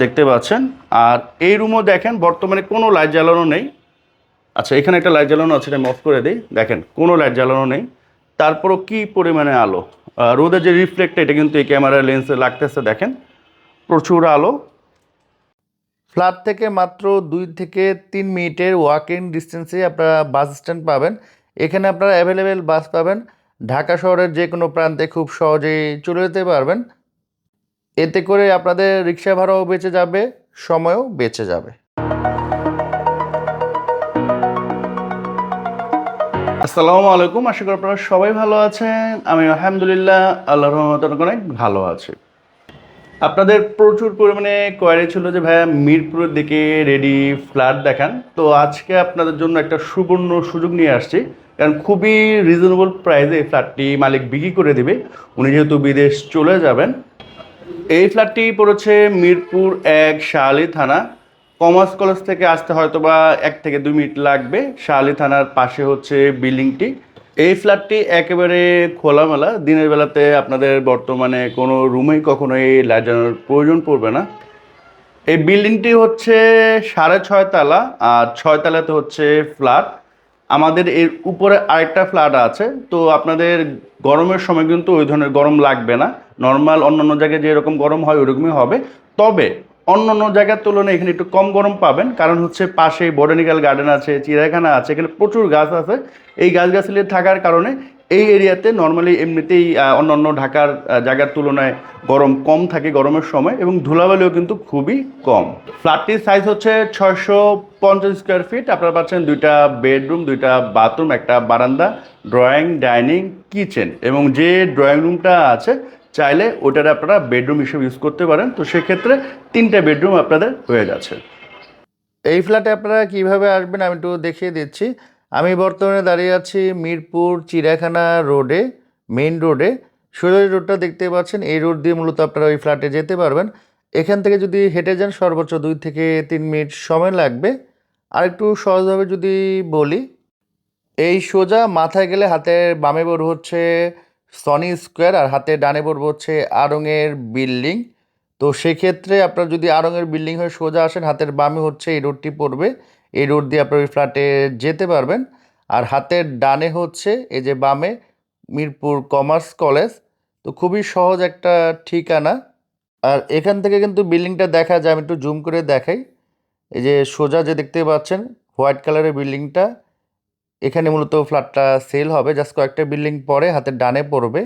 দেখতে পাচ্ছেন। আর এই রুমও দেখেন, বর্তমানে কোনো লাইট জ্বালানো নেই। আচ্ছা এখানে একটা লাইট জ্বালানো আছে, এটা অফ করে দিই। দেখেন, কোনো লাইট জ্বালানো নেই। তারপরও কি পরিমাণে আলো? রোদের যে রিফ্লেক্ট এটা কিন্তু এই ক্যামেরার লেন্সে লাগতেছে, দেখেন। প্রচুর আলো। ফ্ল্যাট থেকে মাত্র দুই থেকে তিন মিনিটের ওয়াক ডিস্টেন্সে আপনারা বাস স্ট্যান্ড পাবেন। এখানে আপনারা অ্যাভেলেবেল বাস পাবেন। ঢাকা শহরের যে কোনো প্রান্তে খুব সহজেই চলে যেতে পারবেন। এতে করে আপনাদের রিক্সা ভাড়াও বেঁচে যাবে, সময়ও বেঁচে যাবে। আসসালামু আলাইকুম, আশা করি আপনারা সবাই ভালো আছেন। আমি আলহামদুলিল্লাহ আল্লাহ রহমত অনেক ভালো আছি। আপনাদের প্রচুর পরিমাণে কোয়ারি ছিল যে, ভাইয়া, মিরপুরের দিকে রেডি ফ্ল্যাট দেখান। তো আজকে আপনাদের জন্য একটা সুবর্ণ সুযোগ নিয়ে আসছি। কারণ খুবই রিজনেবল প্রাইসে এই ফ্ল্যাটটি মালিক বিক্রি করে দিবে। উনি যেহেতু বিদেশ চলে যাবেন এই ফ্ল্যাটটি পড়েছে মিরপুর এক শাহালি থানা। কমার্স কলেজ থেকে আসতে হয়তো বা এক থেকে দুই মিনিট লাগবে। শাহালি থানার পাশে হচ্ছে বিল্ডিংটি। এই ফ্ল্যাটটি একেবারে খোলামেলা। দিনের বেলাতে আপনাদের বর্তমানে কোনো রুমেই কখনো এই লাইট প্রয়োজন পড়বে না। এই বিল্ডিংটি হচ্ছে সাড়ে ছয় তালা, আর ছয় তালাতে হচ্ছে ফ্ল্যাট। আমাদের এর উপরে আরেকটা ফ্ল্যাট আছে, তো আপনাদের গরমের সময় কিন্তু ওই ধরনের গরম লাগবে না। নর্মাল অন্য অন্য জায়গায় যেরকম গরম হয়, ওরকমই হবে। তবে অন্য অন্য জায়গার তুলনায় এখানে একটু কম গরম পাবেন, কারণ হচ্ছে পাশে বটানিক্যাল গার্ডেন আছে, চিড়িয়াখানা আছে, এখানে প্রচুর গাছ আছে। এই গাছগাছালি থাকার কারণে এই এরিয়াতে নর্মালি এমনিতেই আহ, অন্যান্য ঢাকার জায়গার তুলনায় গরম কম থাকে গরমের সময় এবং ধুলাবালিও কিন্তু খুবই কম। ফ্ল্যাটটির সাইজ হচ্ছে ছয়শো পঞ্চাশ স্কোয়ার ফিট আপনারা পাচ্ছেন দুইটা বেডরুম দুইটা বাথরুম একটা বারান্দা ড্রয়িং ডাইনিং কিচেন এবং যে ড্রয়িং রুমটা আছে চাইলে ওটার আপনারা বেডরুম হিসেবে ইউজ করতে পারেন। তো সেক্ষেত্রে তিনটা বেডরুম আপনাদের হয়ে যাচ্ছে। এই ফ্ল্যাটে আপনারা কীভাবে আসবেন আমি একটু দেখিয়ে দিচ্ছি। আমি বর্তমানে দাঁড়িয়ে আছি মিরপুর চিড়িয়াখানা রোডে মেইন রোডে সোজা রোডটা দেখতে পাচ্ছেন, এই রোড দিয়ে মূলত আপনারা ওই ফ্ল্যাটে যেতে পারবেন। এখান থেকে যদি হেঁটে যান, সর্বোচ্চ দুই থেকে তিন মিনিট সময় লাগবে। আর একটু সহজভাবে যদি বলি, এই সোজা মাথায় গেলে হাতের বামে পড়ব হচ্ছে সনি স্কোয়ার আর হাতে ডানে পড়ব হচ্ছে আড়ংয়ের বিল্ডিং তো সেক্ষেত্রে আপনার যদি আড়ংয়ের বিল্ডিং হয়ে সোজা আসেন, হাতের বামে হচ্ছে এই রোডটি পড়বে। এই রোড দিয়ে আপনার ওই ফ্ল্যাটে যেতে পারবেন। আর হাতের ডানে হচ্ছে এই যে বামে মিরপুর কমার্স কলেজ। তো খুবই সহজ একটা ঠিকানা। আর এখান থেকে কিন্তু বিল্ডিংটা দেখা যায়, আমি একটু জুম করে দেখাই। এই যে সোজা যে দেখতে পাচ্ছেন, হোয়াইট কালারের বিল্ডিংটা। এখানে মূলত ফ্ল্যাটটা সেল হবে জাস্ট কয়েকটা বিল্ডিং পরে হাতের ডানে পড়বে।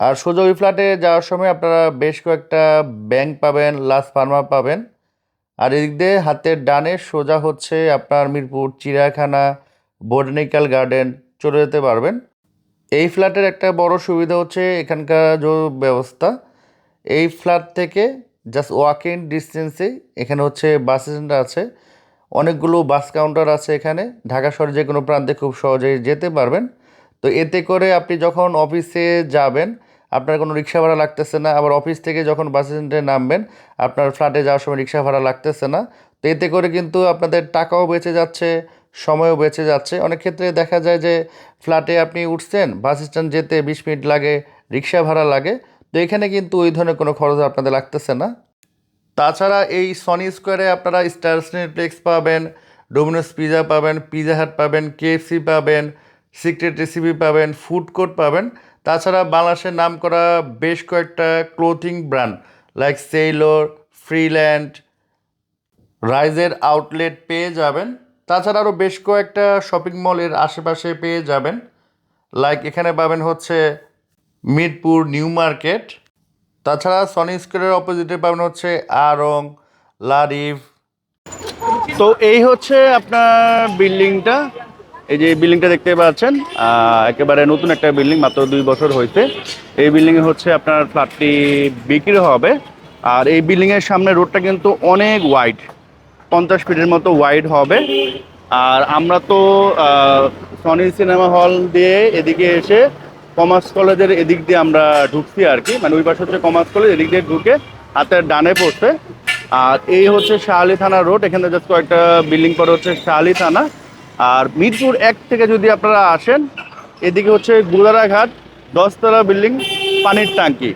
আর সোজা ওই ফ্ল্যাটে যাওয়ার সময় আপনারা বেশ কয়েকটা ব্যাংক পাবেন লাস ফার্মা পাবেন। আর এদিক দিয়ে হাতের ডানে সোজা হচ্ছে আপনার মিরপুর, চিড়িয়াখানা, বোটানিক্যাল গার্ডেন, চলে যেতে পারবেন। এই ফ্ল্যাটের একটা বড় সুবিধা হচ্ছে এখানকার যে ব্যবস্থা, এই ফ্ল্যাট থেকে জাস্ট ওয়াক ইন ডিস্টেন্সে এখানে হচ্ছে বাস স্ট্যান্ড আছে, অনেকগুলো বাস কাউন্টার আছে এখানে, ঢাকা শহরে যে কোনো প্রান্তে খুব সহজেই যেতে পারবেন। তো এতে করে আপনি যখন অফিসে যাবেন আপনার কোনো রিক্সা ভাড়া লাগতেছে না। আবার অফিস থেকে যখন বাস স্ট্যান্ডে নামবেন, আপনার ফ্ল্যাটে যাওয়ার সময় রিক্সা ভাড়া লাগতেছে না। তো এতে করে কিন্তু আপনাদের টাকাও বেঁচে যাচ্ছে, সময়ও বেঁচে যাচ্ছে। অনেক ক্ষেত্রে দেখা যায় যে ফ্ল্যাটে আপনি উঠছেন, বাস স্ট্যান্ড যেতে বিশ মিনিট লাগে, রিক্সা ভাড়া লাগে। তো এখানে কিন্তু ওই ধরনের কোনো খরচ আপনাদের লাগতেছে না। তাছাড়া এই সনি স্কোয়ারে আপনারা স্টার সিনেপ্লেক্স পাবেন ডোমিনোস পিজা পাবেন পিজা হাট পাবেন কেএফসি পাবেন সিক্রেট রেসিপি পাবেন ফুড কোর্ট পাবেন। তাছাড়া বাংলাদেশের নাম করা বেশ কয়েকটা clothing brand like Sailor Freeland রাইজের outlet পেয়ে যাবেন। তাছাড়া আরও বেশ কয়েকটা শপিং মলের আশেপাশে পেয়ে যাবেন। লাইক এখানে পাবেন হচ্ছে মিরপুর নিউ মার্কেট তাছাড়া সনি স্কোয়ারের অপোজিটে পাবেন হচ্ছে আরং লারিভ তো এই হচ্ছে আপনার বিল্ডিংটা এই যে বিল্ডিংটা দেখতে পাচ্ছেন একেবারে নতুন একটা বিল্ডিং, মাত্র দুই বছর হয়েছে। এই বিল্ডিং এ হচ্ছে আপনার ফ্ল্যাটটি বিক্রি হবে। আর এই বিল্ডিং এর সামনে রোডটা কিন্তু অনেক ওয়াইড পঞ্চাশ ফিটের মতো ওয়াইড হবে। আর আমরা তো সনি সিনেমা হল দিয়ে এদিকে এসে কমার্স কলেজের এদিক দিয়ে আমরা ঢুকছি আর কি। মানে ওই পাশে হচ্ছে কমার্স কলেজ এদিক দিয়ে ঢুকে হাতের ডানে পড়ছে আর এই হচ্ছে শাহালি থানা রোড এখানে জাস্ট কয়েকটা বিল্ডিং পরে হচ্ছে শাহালি থানা। আর মিরপুর এক থেকে যদি আপনারা আসেন, এদিকে হচ্ছে গুদারাঘাট, দশতলা বিল্ডিং, পানির ট্যাঙ্কি।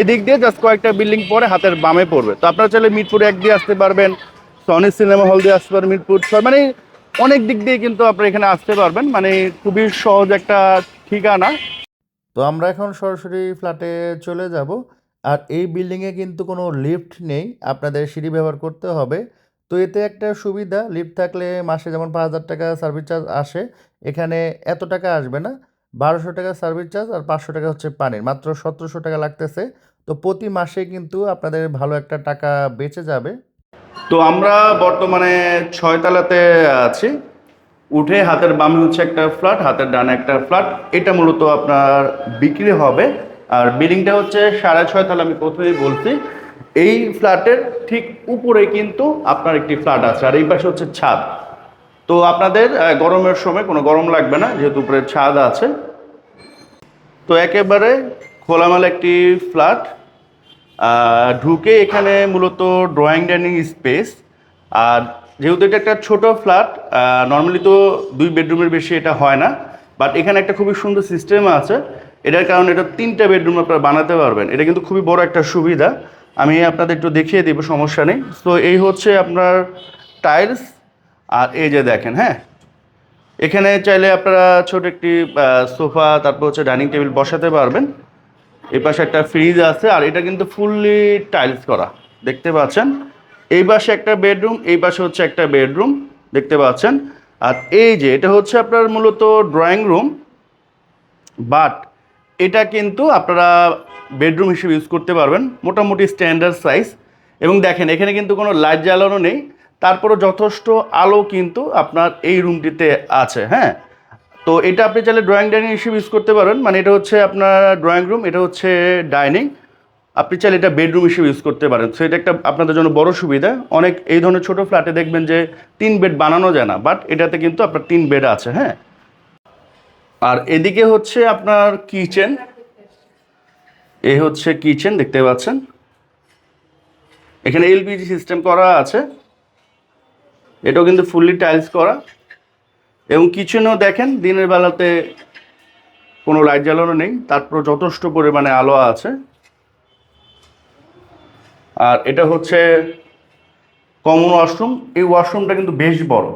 এদিক দিয়ে জাস্ট কয়েকটা বিল্ডিং পরে হাতের বামে পড়বে। তো আপনারা চাইলে মিরপুর এক দিয়ে আসতে পারবেন, সনি সিনেমা হল দিয়ে আসতে পারবেন মিরপুর। মানে অনেক দিক দিয়ে কিন্তু আপনারা এখানে আসতে পারবেন। মানে খুবই সহজ একটা ঠিকানা। তো আমরা এখন সরাসরি ফ্ল্যাটে চলে যাব। আর এই বিল্ডিংয়ে কিন্তু কোনো লিফট নেই। আপনাদের সিঁড়ি ব্যবহার করতে হবে। তো এতে একটা সুবিধা, লিফট থাকলে মাসে যেমন পাঁচ হাজার টাকা সার্ভিস চার্জ আসে, এখানে এত টাকা আসবে না। বারোশো টাকা সার্ভিস চার্জ আর পাঁচশো টাকা হচ্ছে পানির, মাত্র সতেরোশো টাকা লাগতেছে। তো প্রতি মাসে কিন্তু আপনাদের ভালো একটা টাকা বেঁচে যাবে। তো আমরা বর্তমানে ছয়তলাতে আছি। উঠে হাতের বামে হচ্ছে একটা ফ্ল্যাট হাতের ডানে একটা ফ্ল্যাট এটা মূলত আপনার বিক্রি হবে। আর বিল্ডিংটা হচ্ছে সাড়ে ছয় তলা, আমি প্রথমেই বলছি। এই ফ্ল্যাটের ঠিক উপরে কিন্তু আপনার একটি ফ্ল্যাট আছে, আর এই পাশে হচ্ছে ছাদ। তো আপনাদের গরমের সময় কোনো গরম লাগবে না, যেহেতু উপরে ছাদ আছে। তো একেবারে খোলামেলা একটি ফ্ল্যাট ঢুকে এখানে মূলত ড্রয়িং ডাইনিং স্পেস। আর যেহেতু এটা একটা ছোট ফ্ল্যাট নর্মালি তো দুই বেডরুমের বেশি এটা হয় না, বাট এখানে একটা খুবই সুন্দর সিস্টেম আছে। এটার কারণে এটা তিনটা বেডরুম আপনারা বানাতে পারবেন। এটা কিন্তু খুবই বড় একটা সুবিধা। আমি আপনাদের একটু দেখিয়ে দেবো, সমস্যা নেই। তো এই হচ্ছে আপনার টাইলস আর এই যে দেখেন হ্যাঁ? এখানে চাইলে আপনারা ছোট একটি সোফা, তারপর হচ্ছে ডাইনিং টেবিল বসাতে পারবেন। এই পাশে একটা ফ্রিজ আছে, আর এটা কিন্তু ফুললি টাইলস করা, দেখতে পাচ্ছেন? এই পাশে একটা বেডরুম এই পাশে হচ্ছে একটা বেডরুম দেখতে পাচ্ছেন? আর এই যে, এটা হচ্ছে আপনার মূলত ড্রয়িং রুম বাট এটা কিন্তু আপনারা বেডরুম হিসেবে ইউজ করতে পারবেন, মোটামুটি স্ট্যান্ডার্ড সাইজ এবং দেখেন, এখানে কিন্তু কোনো লাইট জ্বালানো নেই। তারপরও যথেষ্ট আলো কিন্তু আপনার এই রুমটিতে আছে হ্যাঁ? তো এটা আপনি চাইলে ড্রয়িং ডাইনিং হিসেবে ইউজ করতে পারেন। মানে এটা হচ্ছে আপনার ড্রয়িং রুম এটা হচ্ছে ডাইনিং আপনি চাইলে এটা বেডরুম হিসেবে ইউজ করতে পারেন। সো এটা একটা আপনাদের জন্য বড় সুবিধা। অনেক এই ধরনের ছোট ফ্ল্যাটে দেখবেন যে তিন বেড বানানো যায় না বাট এটাতে কিন্তু আপনার তিন বেড আছে হ্যাঁ? আর এদিকে হচ্ছে আপনার কিচেন এই হচ্ছে কিচেন দেখতে পাচ্ছেন? এখানে এলপিজি সিস্টেম করা আছে। এটাও কিন্তু ফুললি টাইলস করা। এবং কিচেনও দেখেন, দিনের বেলাতে কোনো লাইট জ্বালানো নেই। তারপর যথেষ্ট পরিমাণে আলো আছে। আর এটা হচ্ছে কমন ওয়াশরুম এই ওয়াশরুমটা কিন্তু বেশ বড়।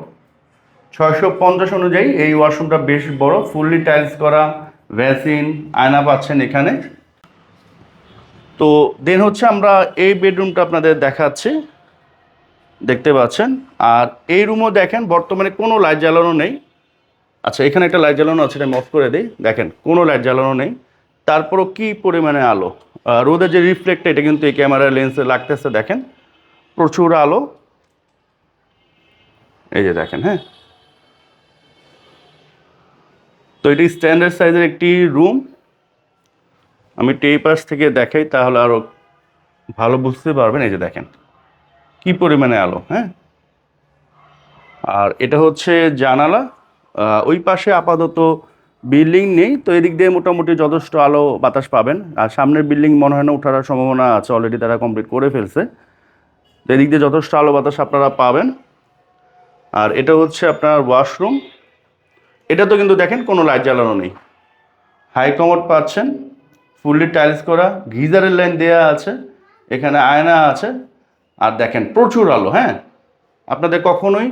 ছয়শো পঞ্চাশ অনুযায়ী এই ওয়াশরুমটা বেশ বড়। ফুললি টাইলস করা ভ্যাসিন আয়না পাচ্ছেন এখানে। তো দেন হচ্ছে আমরা এই বেডরুমটা আপনাদের দেখাচ্ছি। দেখতে পাচ্ছেন। আর এই রুমও দেখেন, বর্তমানে কোনো লাইট জ্বালানো নেই। আচ্ছা এখানে একটা লাইট জ্বালানো আছে, এটা আমি অফ করে দিই। দেখেন, কোনো লাইট জ্বালানো নেই। তারপরও কি পরিমাণে আলো? রোদের যে রিফ্লেক্টটা এটা কিন্তু এই ক্যামেরার লেন্সে লাগতেছে, দেখেন। প্রচুর আলো। এই যে দেখেন হ্যাঁ। তো এটি স্ট্যান্ডার্ড সাইজের একটি রুম আমি এই পাশ থেকে দেখাই, তাহলে আরও ভালো বুঝতে পারবেন। এই যে দেখেন, কি পরিমাণে আলো হ্যাঁ? আর এটা হচ্ছে জানালা ওই পাশে আপাতত বিল্ডিং নেই, তো এদিক দিয়ে মোটামুটি যথেষ্ট আলো বাতাস পাবেন। আর সামনের বিল্ডিং মনে হয় না ওঠার সম্ভাবনা আছে অলরেডি তারা কমপ্লিট করে ফেলছে। তো এদিক দিয়ে যথেষ্ট আলো বাতাস আপনারা পাবেন। আর এটা হচ্ছে আপনার ওয়াশরুম এটা তো কিন্তু দেখেন কোনো লাইট জ্বালানো নেই। হাই কমোড পাচ্ছেন। ফুললি টাইলস করা, গিজারের লাইন দেওয়া আছে, এখানে আয়না আছে, আর দেখেন প্রচুর আলো হ্যাঁ? আপনাদের কখনোই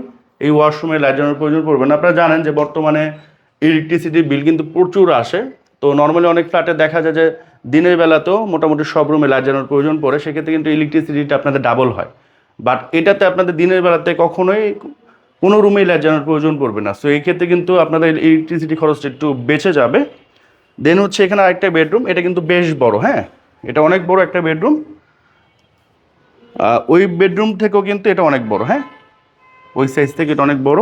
এই ওয়াশরুমে লাইট প্রয়োজন পড়বে না। আপনারা জানেন যে বর্তমানে ইলেকট্রিসিটির বিল কিন্তু প্রচুর আসে। তো নর্মালি অনেক ফ্ল্যাটে দেখা যায় যে দিনের বেলাতেও মোটামুটি সব রুমে লাইট জ্বালানোর প্রয়োজন পড়ে, সেক্ষেত্রে কিন্তু ইলেকট্রিসিটিটা আপনাদের ডাবল হয়। বাট এটাতে আপনাদের দিনের বেলাতে কখনোই কোনো রুমেই লাইট জ্বালানোর প্রয়োজন পড়বে না। সো এই ক্ষেত্রে কিন্তু আপনাদের ইলেকট্রিসিটি খরচটা একটু বেঁচে যাবে। দেন হচ্ছে এখানে আরেকটা বেডরুম এটা কিন্তু বেশ বড় হ্যাঁ? এটা অনেক বড় একটা বেডরুম ওই বেডরুম থেকেও কিন্তু এটা অনেক বড় হ্যাঁ? ওই সাইজ থেকে এটা অনেক বড়,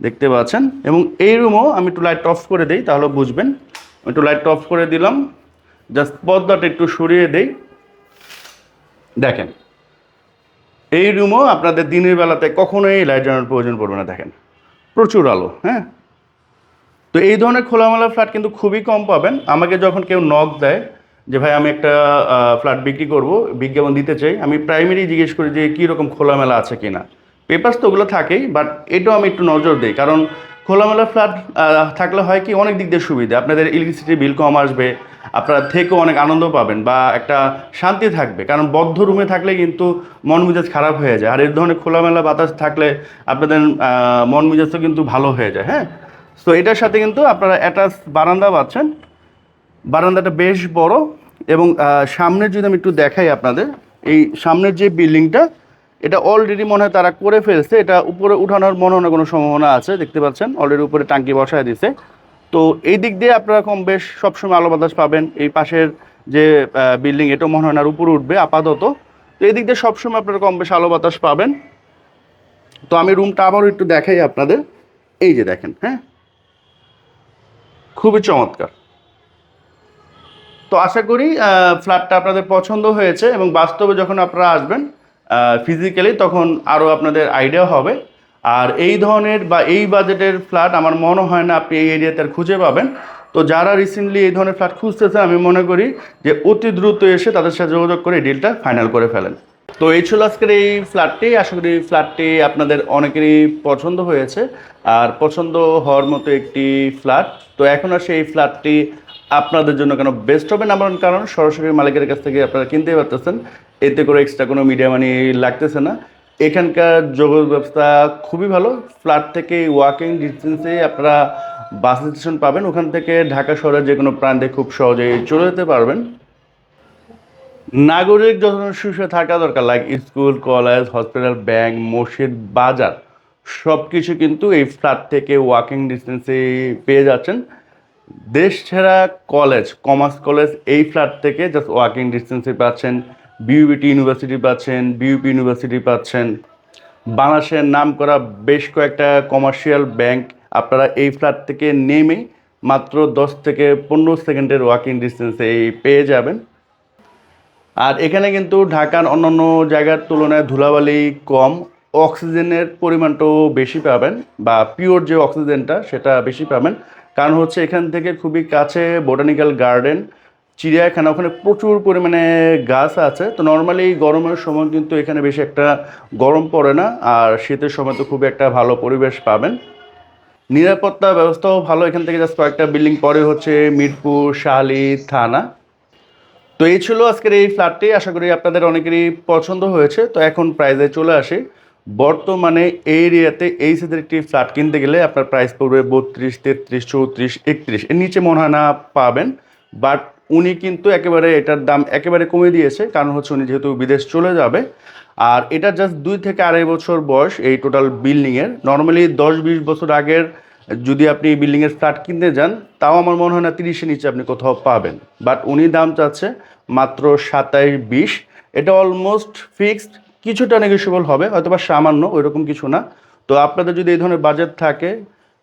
দেখতে পাচ্ছেন? এবং এই রুমও আমি একটু লাইট অফ করে দিই, তাহলে বুঝবেন। আমি একটু লাইট অফ করে দিলাম। জাস্ট পর্দাটা একটু সরিয়ে দেই। দেখেন, এই রুমও আপনাদের দিনের বেলাতে কখনোই লাইট জ্বালানোর প্রয়োজন পড়বে না, দেখেন। প্রচুর আলো হ্যাঁ? তো এই ধরনের খোলামেলা ফ্ল্যাট কিন্তু খুবই কম পাবেন। আমাকে যখন কেউ নক দেয় যে, ভাই, আমি একটা ফ্ল্যাট বিক্রি করব, বিজ্ঞাপন দিতে চাই। আমি প্রাইমারি জিজ্ঞেস করি যে, কী রকম খোলামেলা আছে কিনা? পেপার্স তো ওগুলো থাকেই বাট এটাও আমি একটু নজর দিই। কারণ খোলামেলা ফ্ল্যাট থাকলে হয় কি, অনেক দিক দিয়ে সুবিধা। আপনাদের ইলেকট্রিসিটি বিল কম আসবে, আপনারা থেকেও অনেক আনন্দ পাবেন বা একটা শান্তি থাকবে। কারণ বদ্ধ রুমে থাকলে কিন্তু মন মেজাজ খারাপ হয়ে যায়। আর এই ধরনের খোলামেলা বাতাস থাকলে আপনাদের মন মেজাজও কিন্তু ভালো হয়ে যায় হ্যাঁ? তো এটার সাথে কিন্তু আপনারা অ্যাটাচ বারান্দা পাচ্ছেন। বারান্দাটা বেশ বড় এবং সামনের যদি আমি একটু দেখাই আপনাদের, এই সামনের যে বিল্ডিংটা, এটা অলরেডি মনে হয় তারা করে ফেলছে। এটা উপরে উঠানোর মনে হয় কোনো সম্ভাবনা আছে, দেখতে পাচ্ছেন। অলরেডি উপরে টাঙ্কি বসায় দিছে। তো এই দিক দিয়ে আপনারা কম বেশ সবসময় আলো বাতাস পাবেন। এই পাশের যে বিল্ডিং, এটাও মনে হয় না উপরে উঠবে, আপাতত। তো এই দিক দিয়ে সবসময় আপনারা কম বেশ আলো বাতাস পাবেন। তো আমি রুমটা আবারও একটু দেখাই আপনাদের। এই যে দেখেন হ্যাঁ? খুবই চমৎকার। তো আশা করি ফ্ল্যাটটা আপনাদের পছন্দ হয়েছে এবং বাস্তবে যখন আপনারা আসবেন ফিজিক্যালি তখন আরও আপনাদের আইডিয়া হবে। আর এই ধরনের বা এই বাজেটের ফ্ল্যাট আমার মনে হয় না আপনি এই এরিয়াতে আর খুঁজে পাবেন। তো যারা রিসেন্টলি এই ধরনের ফ্ল্যাট খুঁজতেছে আমি মনে করি যে অতি দ্রুত এসে তাদের সাথে যোগাযোগ করে ডিলটা ফাইনাল করে ফেলেন। তো এই ছিল আজকের এই ফ্ল্যাটটি আশা করি ফ্ল্যাটটি আপনাদের অনেকেরই পছন্দ হয়েছে। আর পছন্দ হওয়ার মতো একটি ফ্ল্যাট তো এখন আর সেই ফ্ল্যাটটি আপনাদের জন্য কেন বেস্ট হবে নাম্বার কারণ, সরাসরি মালিকের কাছ থেকে আপনারা কিনতেই পারতেছেন। এতে করে এক্সট্রা কোনো মিডিয়া মানি লাগতেছে না। এখানকার যোগাযোগ ব্যবস্থা খুবই ভালো। ফ্ল্যাট থেকে ওয়াকিং ডিস্টেন্সে আপনারা বাস স্টেশন পাবেন। ওখান থেকে ঢাকা শহরের যে কোনো প্রান্তে খুব সহজেই চলে যেতে পারবেন। নাগরিক যখন সুস্থ থাকা দরকার like school college hospital bank মসজিদ, বাজার সব কিছু কিন্তু এই ফ্ল্যাট থেকে ওয়াকিং ডিস্টেন্সে পেয়ে যাচ্ছেন। দেশ ছেড়া কলেজ কমার্স কলেজ এই ফ্ল্যাট থেকে জাস্ট ওয়াকিং ডিস্টেন্সে পাচ্ছেন বিউবিটি ইউনিভার্সিটি পাচ্ছেন বিউপি ইউনিভার্সিটি পাচ্ছেন। বাংলাদেশের নাম করা বেশ কয়েকটা কমার্শিয়াল ব্যাংক আপনারা এই ফ্ল্যাট থেকে নেমেই মাত্র দশ থেকে পনেরো সেকেন্ডের ওয়াকিং ডিস্টেন্সে পেয়ে যাবেন। আর এখানে কিন্তু ঢাকার অন্যান্য জায়গার তুলনায় ধুলাবালি কম, অক্সিজেনের পরিমাণটাও বেশি পাবেন বা পিওর যে অক্সিজেনটা সেটা বেশি পাবেন। কারণ হচ্ছে এখান থেকে খুবই কাছে বোটানিক্যাল গার্ডেন, চিড়িয়াখানা, ওখানে প্রচুর পরিমাণে গাছ আছে। তো নর্মালি গরমের সময় কিন্তু এখানে বেশি একটা গরম পড়ে না, আর শীতের সময় তো খুবই একটা ভালো পরিবেশ পাবেন। নিরাপত্তা ব্যবস্থাও ভালো, এখান থেকে জাস্ট কয়েকটা বিল্ডিং পরে হচ্ছে মিরপুর শাহালি থানা। তো এই ছিল আজকের এই ফ্ল্যাটটি আশা করি আপনাদের অনেকেরই পছন্দ হয়েছে। তো এখন প্রাইজে চলে আসে। বর্তমানে এই এরিয়াতে এই সাইজের একটি ফ্ল্যাট কিনতে গেলে আপনার প্রাইস পড়বে বত্রিশ, তেত্রিশ, চৌত্রিশ, একত্রিশ। এর নিচে মনে হয় না পাবেন। বাট উনি কিন্তু একেবারে এটার দাম একেবারে কমে দিয়েছে। কারণ হচ্ছে উনি যেহেতু বিদেশ চলে যাবে। আর এটা জাস্ট দুই থেকে আড়াই বছর বয়স এই টোটাল বিল্ডিংয়ের নর্মালি দশ, বিশ বছর আগের যদি আপনি বিল্ডিংয়ের ফ্ল্যাট কিনতে যান, তাও আমার মনে হয় না তিরিশের নিচে আপনি কোথাও পাবেন। বাট উনি দাম চাচ্ছে মাত্র সাতাইশ বিশ। এটা অলমোস্ট ফিক্সড কিছুটা নেগোসিয়েবল হবে হয়তো বা সামান্য, ওইরকম কিছু না। তো আপনাদের যদি এই ধরনের বাজেট থাকে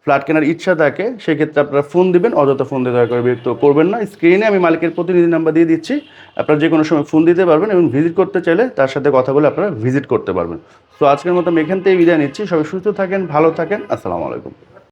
ফ্ল্যাট কেনার ইচ্ছা থাকে, সেক্ষেত্রে আপনারা ফোন দিবেন, অযথা ফোন দিতে দয়া করে বিরক্ত করবেন না। স্ক্রিনে আমি মালিকের প্রতিনিধি নাম্বার দিয়ে দিচ্ছি। আপনারা যে কোনো সময় ফোন দিতে পারবেন এবং ভিজিট করতে চাইলে তার সাথে কথা বলে আপনারা ভিজিট করতে পারবেন। তো আজকের মতো আমি এখান থেকে বিদায় নিচ্ছি। সবাই সুস্থ থাকেন, ভালো থাকেন। আসসালামু আলাইকুম।